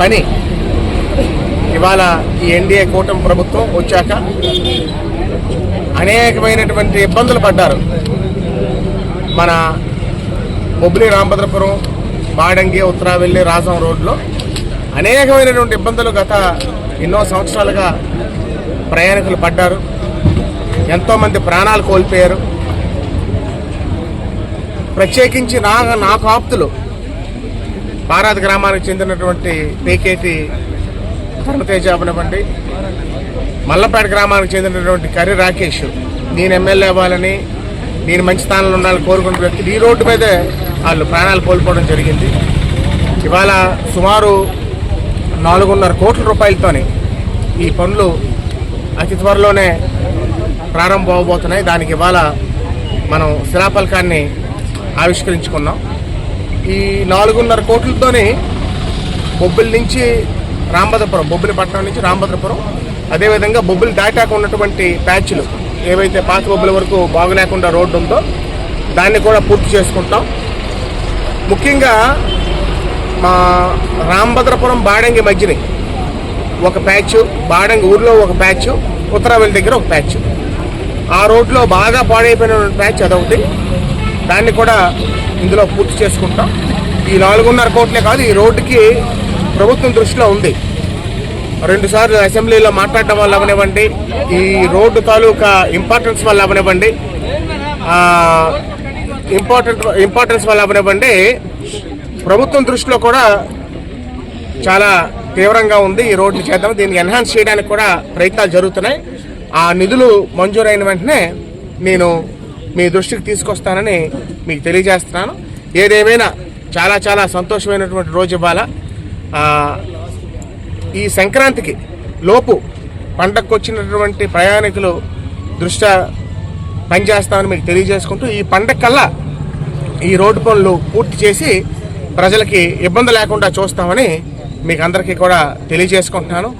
పని. ఇవాళ ఈ ఎన్డీఏ కూటమి ప్రభుత్వం వచ్చాక అనేకమైనటువంటి ఇబ్బందులు పడ్డారు. మన బొబ్బిలి రామభద్రపురం బాడంగి ఉత్తరావెల్లి రాజం రోడ్లో అనేకమైనటువంటి ఇబ్బందులు గత ఎన్నో సంవత్సరాలుగా ప్రయాణికులు పడ్డారు. ఎంతోమంది ప్రాణాలు కోల్పోయారు. ప్రత్యేకించి నా నాకు ఆప్తులు బారాద్ గ్రామానికి చెందినటువంటి పీకేటి ధర్మతేజ అవనివ్వండి. మల్లపేట గ్రామానికి చెందినటువంటి కర్రి రాకేష్ నేను ఎమ్మెల్యే అవ్వాలని నేను మంచి స్థానంలో ఉండాలని కోరుకున్న వ్యక్తులు ఈ రోడ్డు మీదే వాళ్ళు ప్రాణాలు కోల్పోవడం జరిగింది. ఇవాళ సుమారు నాలుగున్నర కోట్ల రూపాయలతోని ఈ పనులు అతి త్వరలోనే ప్రారంభం అవబోతున్నాయి. దానికి ఇవాళ మనం శిలాఫలకాన్ని ఆవిష్కరించుకున్నాం. ఈ నాలుగున్నర కోట్లతోని బొబ్బిలి నుంచి రాంభద్రపురం బొబ్బిలి పట్టణం నుంచి రాంభద్రపురం అదేవిధంగా బొబ్బిలి దాటాక ఉన్నటువంటి ప్యాచ్లు ఏవైతే పాత బొబ్బిలి వరకు బాగలేకుండా రోడ్డు ఉందో దాన్ని కూడా పూర్తి చేసుకుంటాం. ముఖ్యంగా మా రాంభద్రపురం బాడంగి మధ్యని ఒక ప్యాచ్ బాడంగి ఊర్లో ఒక ప్యాచ్ ఉత్తరావెల్లి దగ్గర ఒక ప్యాచ్. ఆ రోడ్లో బాగా పాడైపోయిన ప్యాచ్ అదొకటి. దాన్ని కూడా ఇందులో పూర్తి చేసుకుంటాం. ఈ నాలుగున్నర కోట్లే కాదు ఈ రోడ్డుకి ప్రభుత్వం దృష్టిలో ఉంది. రెండు సార్లు అసెంబ్లీలో మాట్లాడడం వల్ల అవనివ్వండి ఈ రోడ్డు తాలూకా ఇంపార్టెన్స్ వల్ల అవనివ్వండి ఇంపార్టెంట్ ఇంపార్టెన్స్ వల్ల అవనివ్వండి ప్రభుత్వం దృష్టిలో కూడా చాలా తీవ్రంగా ఉంది ఈ రోడ్డు చేద్దాం. దీన్ని ఎన్హాన్స్ చేయడానికి కూడా ప్రయత్నాలు జరుగుతున్నాయి. ఆ నిధులు మంజూరైన వెంటనే నేను మీ దృష్టికి తీసుకొస్తానని మీకు తెలియజేస్తున్నాను. ఏదేమైనా చాలా చాలా సంతోషమైనటువంటి రోజు ఇవాళ ఈ సంక్రాంతికి లోపు పండగకు వచ్చినటువంటి ప్రయాణికులు దృష్ట్యా పనిచేస్తామని మీకు తెలియజేసుకుంటూ ఈ పండగ కల్లా ఈ రోడ్డు పనులు పూర్తి చేసి ప్రజలకి ఇబ్బంది లేకుండా చూస్తామని మీకు అందరికీ కూడా తెలియజేసుకుంటున్నాను.